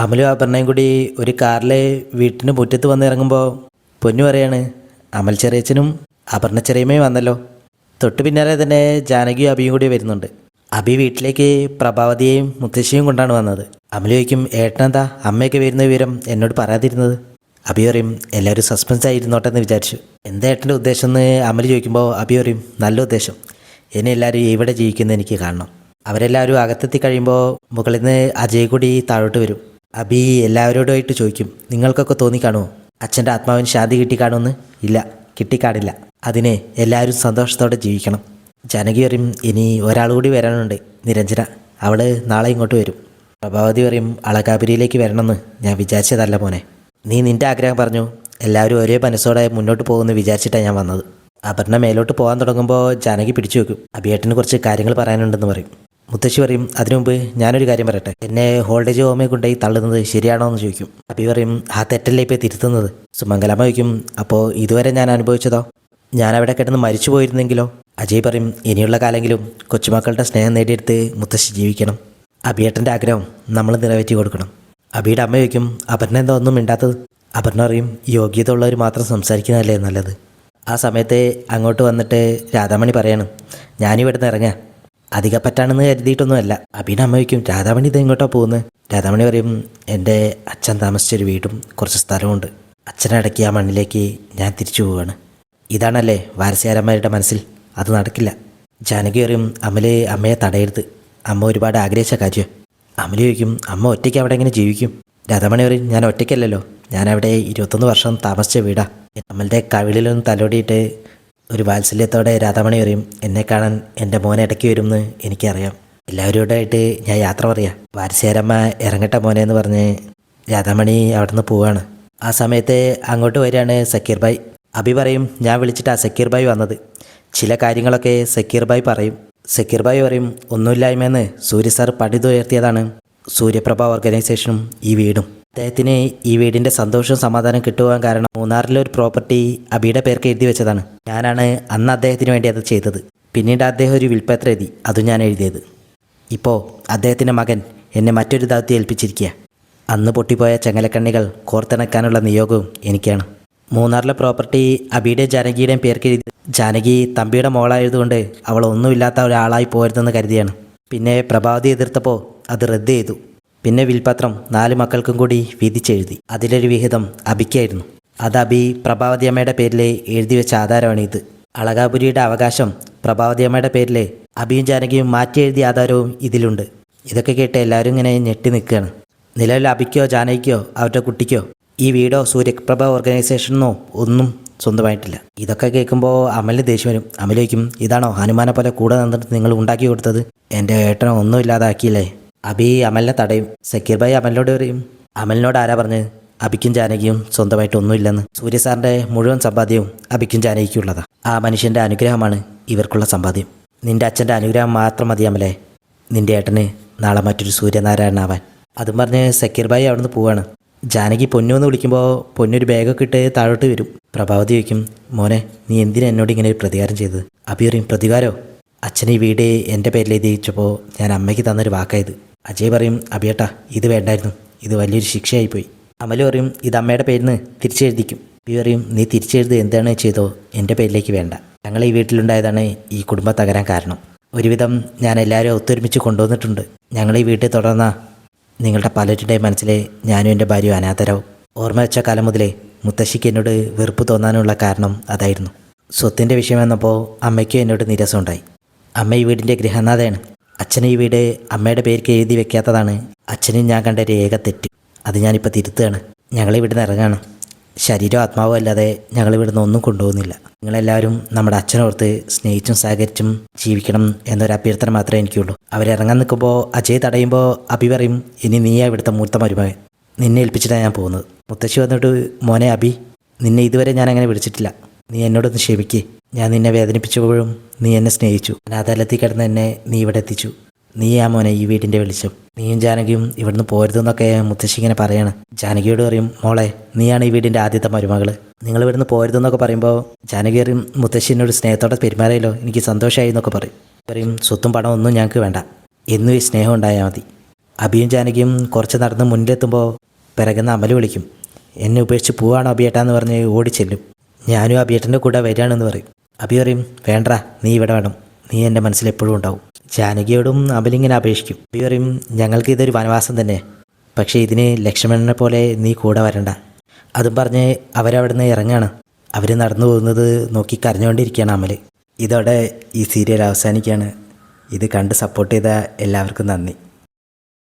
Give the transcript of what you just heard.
അമലും അപർണയും കൂടി ഒരു കാറിൽ വീട്ടിന് മുറ്റത്ത് വന്നിറങ്ങുമ്പോൾ പൊന്നു പറയാണ് അമൽ ചെറിയച്ചനും അപർണ ചെറിയമ്മയും വന്നല്ലോ. തൊട്ട് പിന്നാലെ തന്നെ ജാനകിയും അബിയും കൂടി വരുന്നുണ്ട്. അബി വീട്ടിലേക്ക് പ്രഭാവതിയെയും മുത്തശ്ശിയും കൊണ്ടാണ് വന്നത്. അമൽ ചോദിക്കും ഏട്ടനെന്താ? അമ്മയൊക്കെ വരുന്ന വിവരം എന്നോട് പറയാതിരുന്നത്? അബി പറയും എല്ലാവരും സസ്പെൻസ് ആയിരുന്നോട്ടെ എന്ന് വിചാരിച്ചു. എന്താ ഏട്ടന്റെ ഉദ്ദേശം എന്ന്? അമൽ ചോദിക്കുമ്പോൾ അബി പറയും നല്ല ഉദ്ദേശം. എന്നെ എല്ലാവരും ഇവിടെ ജീവിക്കുന്നത് എനിക്ക് കാണണം. അവരെല്ലാവരും അകത്തെത്തി കഴിയുമ്പോൾ മുകളിൽ നിന്ന് അജയ് കൂടി താഴോട്ട് വരും. അബി എല്ലാവരോടുമായിട്ട് ചോദിക്കും നിങ്ങൾക്കൊക്കെ തോന്നിക്കാണുമോ അച്ഛന്റെ ആത്മാവിന് ശാന്തി കിട്ടിക്കാണുമെന്ന് ഇല്ല കിട്ടിക്കാണില്ല. അതിനെ എല്ലാവരും സന്തോഷത്തോടെ ജീവിക്കണം. ജാനകി പറയും ഇനി ഒരാൾ കൂടി വരാനുണ്ട് നിരഞ്ജന. അവൾ നാളെ ഇങ്ങോട്ട് വരും. പ്രഭാവതി പറയും അളകാപുരിയിലേക്ക് വരണമെന്ന് ഞാൻ വിചാരിച്ചതല്ല മോനെ. നീ നിന്റെ ആഗ്രഹം പറഞ്ഞു. എല്ലാവരും ഒരേ മനസ്സോടെ മുന്നോട്ട് പോകുമെന്ന് വിചാരിച്ചിട്ടാണ് ഞാൻ വന്നത്. അപർണ മേലോട്ട് പോകാൻ തുടങ്ങുമ്പോൾ ജാനകി പിടിച്ചു വെക്കും. അബിയേട്ടന് കുറച്ച് കാര്യങ്ങൾ പറയാനുണ്ടെന്ന് പറയും. മുത്തശ്ശി പറയും അതിനു മുമ്പ് ഞാനൊരു കാര്യം പറയട്ടെ. എന്നെ ഹോൾഡേജ് ഹോമേ കൊണ്ടുപോയി തള്ളുന്നത് ശരിയാണോ എന്ന് ചോദിക്കും. അപ്പി പറയും ആ തെറ്റല്ലേ ഇപ്പോൾ തിരുത്തുന്നത്? സുമംഗലമ്മ ചോദിക്കും അപ്പോൾ ഇതുവരെ ഞാൻ അനുഭവിച്ചതോ? ഞാൻ അവിടെ കിടന്ന് മരിച്ചു പോയിരുന്നെങ്കിലോ? അജയ് പറയും ഇനിയുള്ള കാലെങ്കിലും കൊച്ചുമക്കളുടെ സ്നേഹം നേടിയെടുത്ത് മുത്തശ്ശി ജീവിക്കണം. അബിയേട്ടന്റെ ആഗ്രഹം നമ്മൾ നിറവേറ്റി കൊടുക്കണം. അബിയുടെ അമ്മ ചോദിക്കും അപർണ എന്താ ഒന്നും മിണ്ടാത്തത്? അപർണ പറയും യോഗ്യത ഉള്ളവർ മാത്രം സംസാരിക്കുന്നതല്ലേ നല്ലത്? ആ സമയത്ത് അങ്ങോട്ട് വന്നിട്ട് രാധാമണി പറയണം ഞാനിവിടുന്ന് ഇറങ്ങാം. അധികപ്പറ്റാണെന്ന് കരുതിയിട്ടൊന്നുമല്ല. അഭിന അമ്മ ചോദിക്കും രാധാമണി ഇത് എങ്ങോട്ടാ പോകുന്നത്? രാധാമണി പറയും എന്റെ അച്ഛൻ താമസിച്ചൊരു വീടും കുറച്ച് സ്ഥലമുണ്ട് അച്ഛനടക്കി ആ മണ്ണിലേക്ക് ഞാൻ തിരിച്ചു പോവുകയാണ്. ഇതാണല്ലേ വാരസ്യാരന്മാരുടെ മനസ്സിൽ? അത് നടക്കില്ല. ജാനകി പറയും അമലെ അമ്മയെ തടയരുത്. അമ്മ ഒരുപാട് ആഗ്രഹിച്ച കാര്യം. അമല ചോദിക്കും അമ്മ ഒറ്റയ്ക്ക് അവിടെ എങ്ങനെ ജീവിക്കും? രാധാമണി പറയും ഞാൻ ഒറ്റയ്ക്കല്ലല്ലോ. ഞാൻ അവിടെ ഇരുപത്തൊന്ന് വർഷം താമസിച്ച വീടാ. അമ്മളുടെ കവിളിലൊന്ന് തലോടിയിട്ട് ഒരു വാത്സല്യത്തോടെ രാധാമണി പറയും എന്നെ കാണാൻ എന്റെ മോനെ ഇടയ്ക്ക് വരുമെന്ന് എനിക്കറിയാം. എല്ലാവരോടായിട്ട് ഞാൻ യാത്ര പറയാം. വാരസ്യാരമ്മ ഇറങ്ങട്ടെ മോനെ എന്ന് പറഞ്ഞ് രാധാമണി അവിടുന്ന് പോവാണ്. ആ സമയത്ത് അങ്ങോട്ട് വരികയാണ് സക്കീർ ഭായ്. അഭി പറയും ഞാൻ വിളിച്ചിട്ട് ആ സക്കീർ ഭായ് വന്നത്. ചില കാര്യങ്ങളൊക്കെ സക്കീർ ഭായ് പറയും. സക്കീർ ഭായ് പറയും ഒന്നുമില്ലായ്മയെന്ന് സൂര്യ സാർ പണിതുയർത്തിയതാണ് സൂര്യപ്രഭ ഓർഗനൈസേഷനും ഈ വീടും. അദ്ദേഹത്തിന് ഈ വീടിന്റെ സന്തോഷവും സമാധാനം കിട്ടുവാൻ കാരണം മൂന്നാറിലെ ഒരു പ്രോപ്പർട്ടി അബിയുടെ പേർക്ക് എഴുതി വെച്ചതാണ്. ഞാനാണ് അന്ന് അദ്ദേഹത്തിന് വേണ്ടി അത് ചെയ്തത്. പിന്നീട് അദ്ദേഹം ഒരു വിൽപ്പത്ര എഴുതി. അതും ഞാൻ എഴുതിയത്. ഇപ്പോൾ അദ്ദേഹത്തിന്റെ മകൻ എന്നെ മറ്റൊരു ദൗത്യം ഏൽപ്പിച്ചിരിക്കുക. അന്ന് പൊട്ടിപ്പോയ ചെങ്ങലക്കണ്ണികൾ കോർത്തിണക്കാനുള്ള നിയോഗവും എനിക്കാണ്. മൂന്നാറിലെ പ്രോപ്പർട്ടി അബിയുടെ ജാനകിയുടെയും പേർക്ക് എഴുതി. ജാനകി തമ്പിയുടെ മോളായതുകൊണ്ട് അവൾ ഒന്നുമില്ലാത്ത ഒരാളായി പോരുതെന്ന് കരുതിയാണ്. പിന്നെ പ്രഭാവതി എതിർത്തപ്പോൾ അത് റദ്ദ് ചെയ്തു. പിന്നെ വിൽപത്രം നാല് മക്കൾക്കും കൂടി വിധിച്ചെഴുതി. അതിലൊരു വിഹിതം അബിക്കായിരുന്നു. അത് അബി പ്രഭാവതിയമ്മയുടെ പേരിലെ എഴുതി വെച്ച ആധാരമാണ് ഇത്. അളകാപുരിയുടെ അവകാശം പ്രഭാവതിയമ്മയുടെ പേരിലെ അബിയും ജാനകിയും മാറ്റി എഴുതിയ ആധാരവും ഇതിലുണ്ട്. ഇതൊക്കെ കേട്ട് എല്ലാവരും ഇങ്ങനെ ഞെട്ടി നിൽക്കുകയാണ്. നിലവിൽ അബിക്കോ ജാനകിക്കോ അവരുടെ കുട്ടിക്കോ ഈ വീടോ സൂര്യപ്രഭ ഓർഗനൈസേഷനോ ഒന്നും സ്വന്തമായിട്ടില്ല. ഇതൊക്കെ കേൾക്കുമ്പോൾ അമലിന് ദേഷ്യം വരും. അമലേക്കും ഇതാണോ ഹനുമാനെ പോലെ കൂടെ നിന്നിട്ട് നിങ്ങൾ ഉണ്ടാക്കി കൊടുത്തത്? എന്റെ ഏട്ടനെ ഒന്നും ഇല്ലാതാക്കിയില്ലേ? അബി അമലിനെ തടയും. സക്കീർ ഭായി അമലിനോട് പറയും അമലിനോട് ആരാ പറഞ്ഞത് അബിക്കും ജാനകിയും സ്വന്തമായിട്ട് ഒന്നുമില്ലെന്ന്. സൂര്യ സാറിന്റെ മുഴുവൻ സമ്പാദ്യവും അബിക്കും ഉള്ളതാ. ആ മനുഷ്യന്റെ അനുഗ്രഹമാണ് ഇവർക്കുള്ള സമ്പാദ്യം. നിന്റെ അച്ഛന്റെ അനുഗ്രഹം മാത്രം മതി അമലെ. നിന്റെ ഏട്ടന് നാളെ മറ്റൊരു സൂര്യനാരായണനാവാൻ അതും പറഞ്ഞ് സക്കീർ ഭായി അവിടുന്ന് പോവാണ്. ജാനകി പൊന്നു എന്ന് വിളിക്കുമ്പോൾ പൊന്നൊരു ബാഗൊക്കെ ഇട്ട് താഴോട്ട് വരും. പ്രഭാവതി ചോദിക്കും മോനെ നീ എന്തിനാ എന്നോട് ഇങ്ങനെ ഒരു പ്രതികാരം ചെയ്തത്? അബി പറയും പ്രതികാരോ? അച്ഛൻ ഈ വീട് എന്റെ പേരിൽ എഴുതിയിച്ചപ്പോൾ ഞാൻ അമ്മയ്ക്ക് തന്നൊരു വാക്കായത് അജയ് പറയും അബിയേട്ടാ ഇത് വേണ്ടായിരുന്നു. ഇത് വലിയൊരു ശിക്ഷയായിപ്പോയി. അമൽ പറയും ഇത് അമ്മയുടെ പേരിൽ നിന്ന് തിരിച്ചെഴുതിക്കും. ബി പറയും നീ തിരിച്ചെഴുതി എന്താണ് ചെയ്തോ? എന്റെ പേരിലേക്ക് വേണ്ട. ഞങ്ങൾ ഈ വീട്ടിലുണ്ടായതാണ് ഈ കുടുംബം തകരാൻ കാരണം. ഒരുവിധം ഞാൻ എല്ലാവരും ഒത്തൊരുമിച്ച് കൊണ്ടുവന്നിട്ടുണ്ട്. ഞങ്ങൾ ഈ വീട്ടിൽ തുടർന്ന നിങ്ങളുടെ പലരുടെയും മനസ്സിലെ ഞാനും എന്റെ ഭാര്യയും അനാഥരാവും. ഓർമ്മ വെച്ച കാലം മുതലേ മുത്തശ്ശിക്ക് എന്നോട് വെറുപ്പ് തോന്നാനുള്ള കാരണം അതായിരുന്നു. സ്വത്തിന്റെ വിഷയം വന്നപ്പോൾ അമ്മയ്ക്കും എന്നോട് നിരസമുണ്ടായി അമ്മ ഈ വീടിന്റെ ഗൃഹനാഥയാണ്. അച്ഛൻ ഈ വീട് അമ്മയുടെ പേർക്ക് എഴുതി വെക്കാത്തതാണ്. അച്ഛനും ഞാൻ കണ്ട രേഖ തെറ്റ്. അത് ഞാനിപ്പോൾ തിരുത്തുകയാണ്. ഞങ്ങൾ ഇവിടുന്ന് ശരീരവും ആത്മാവോ അല്ലാതെ ഞങ്ങൾ ഇവിടുന്ന് ഒന്നും കൊണ്ടുപോകുന്നില്ല. നിങ്ങളെല്ലാവരും നമ്മുടെ അച്ഛനോർത്ത് സ്നേഹിച്ചും സഹകരിച്ചും ജീവിക്കണം എന്നൊരു അഭ്യർത്ഥന മാത്രമേ എനിക്കുള്ളൂ. അവരിറങ്ങാൻ നിൽക്കുമ്പോൾ അജയ് തടയുമ്പോൾ അഭി പറയും ഇനി നീയാ ഇവിടുത്തെ മൂത്ത മരുമകൻ. നിന്നെ ഏൽപ്പിച്ചിട്ടാണ് ഞാൻ പോകുന്നത്. മുത്തശ്ശി വന്നിട്ട് മോനെ അഭി നിന്നെ ഇതുവരെ ഞാൻ അങ്ങനെ വിളിച്ചിട്ടില്ല. നീ എന്നോടൊന്ന് ക്ഷമിക്കേ. ഞാൻ നിന്നെ വേദനിപ്പിച്ചപ്പോഴും നീ എന്നെ സ്നേഹിച്ചു. അനാഥാലത്തിൽ കിടന്ന് എന്നെ നീ ഇവിടെ എത്തിച്ചു. നീയാ മോനെ ഈ വീടിന്റെ വെളിച്ചം. നീയും ജാനകിയും ഇവിടുന്ന് പോരുതെന്നൊക്കെ മുത്തശ്ശി ഇങ്ങനെ പറയാണ്. ജാനകിയോട് പറയും മോളെ നീയാണ് ഈ വീടിന്റെ ആദ്യത്തെ മരുമകൾ നിങ്ങൾ ഇവിടുന്ന് പോരുതെന്നൊക്കെ പറയുമ്പോൾ ജാനകി പറയും മുത്തശ്ശി എന്നോട് സ്നേഹത്തോടെ പെരുമാറിയല്ലോ എനിക്ക് സന്തോഷമായി എന്നൊക്കെ പറയും. പറയും സ്വത്തും പണം ഒന്നും ഞങ്ങൾക്ക് വേണ്ട. എന്നും ഈ സ്നേഹം ഉണ്ടായാൽ മതി. അഭിയും ജാനകിയും കുറച്ച് നടന്ന് മുന്നിലെത്തുമ്പോൾ പിറകുന്ന അമൽ വിളിക്കും. എന്നെ ഉപേക്ഷിച്ച് പോവാണോ അഭിയേട്ടാന്ന് പറഞ്ഞ് ഓടിച്ചെല്ലും ഞാനും അഭിയേട്ടന്റെ കൂടെ വരികയാണെന്ന് പറയും. അഭി പറയും വേണ്ട നീ ഇവിടെ വേണം. നീ എന്റെ മനസ്സിൽ എപ്പോഴും ഉണ്ടാവും. ജാനകിയോടും അബലിങ്ങനെ അപേക്ഷിക്കും. അഭി പറയും ഞങ്ങൾക്ക് ഇതൊരു വനവാസം തന്നെ. പക്ഷേ ഇതിന് ലക്ഷ്മണനെ പോലെ നീ കൂടെ വരണ്ട. അതും പറഞ്ഞ് അവരവിടുന്ന് ഇറങ്ങാണ്. അവർ നടന്നു പോകുന്നത് നോക്കി കരഞ്ഞുകൊണ്ടിരിക്കുകയാണ് അമൽ ഇതോടെ ഈ സീരിയൽ അവസാനിക്കുകയാണ്. ഇത് കണ്ട് സപ്പോർട്ട് ചെയ്ത എല്ലാവർക്കും നന്ദി.